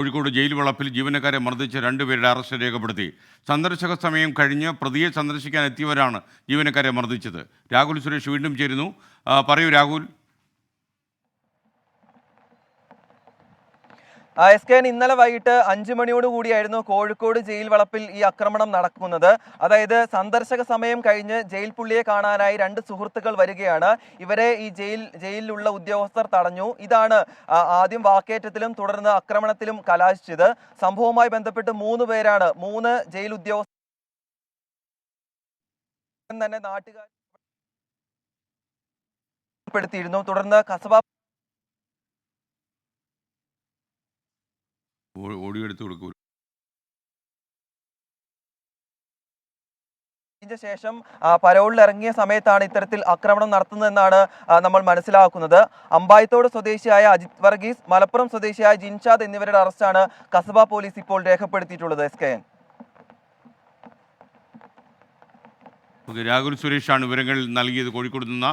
Kozhikode jail വളപ്പിൽ ജീവനക്കാരെ മർദ്ദിച്ച രണ്ടുപേരുടെ അറസ്റ്റ് രേഖപ്പെടുത്തി. സന്ദർശക സമയം കഴിഞ്ഞ് പ്രതിയെ സന്ദർശിക്കാൻ എത്തിയവരാണ് ജീവനക്കാരെ മർദ്ദിച്ചത്. രാഹുൽ സുരേഷ് വീണ്ടും ചേരുന്നു. പറയൂ രാഹുൽ. എസ് കെ ഇന്നലെ വൈകിട്ട് അഞ്ചു മണിയോട് കൂടിയായിരുന്നു കോഴിക്കോട് ജയിൽ വളപ്പിൽ ഈ ആക്രമണം നടക്കുന്നത്. അതായത് സന്ദർശക സമയം കഴിഞ്ഞ് ജയിൽ പുള്ളിയെ കാണാനായി രണ്ട് സുഹൃത്തുക്കൾ വരികയാണ്. ഇവരെ ഈ ജയിൽ ജയിലിലുള്ള ഉദ്യോഗസ്ഥർ തടഞ്ഞു. ഇതാണ് ആദ്യം വാക്കേറ്റത്തിലും തുടർന്ന് ആക്രമണത്തിലും കലാശിച്ചത്. സംഭവവുമായി ബന്ധപ്പെട്ട് മൂന്ന് പേരാണ് മൂന്ന് ജയിൽ ഉദ്യോഗസ്ഥർ തന്നെ നാട്ടുകാർ തുടർന്ന് കസബ ഓടിയെടുത്ത് കൊടുക്കൂ ശേഷം പരോളിൽ ഇറങ്ങിയ സമയത്താണ് ഇത്തരത്തിൽ ആക്രമണം നടത്തുന്നതെന്നാണ് നമ്മൾ മനസ്സിലാക്കുന്നത്. അമ്പായത്തോട് സ്വദേശിയായ അജിത് വർഗീസ് മലപ്പുറം സ്വദേശിയായ ജിൻഷാദ് എന്നിവരുടെ അറസ്റ്റാണ് കസബ പോലീസ് ഇപ്പോൾ രേഖപ്പെടുത്തിയിട്ടുള്ളത് എസ് കെ എൻ. രാഹുൽ സുരേഷാണ് വിവരങ്ങൾ നൽകിയത്. കോഴിക്കോട് നിന്ന്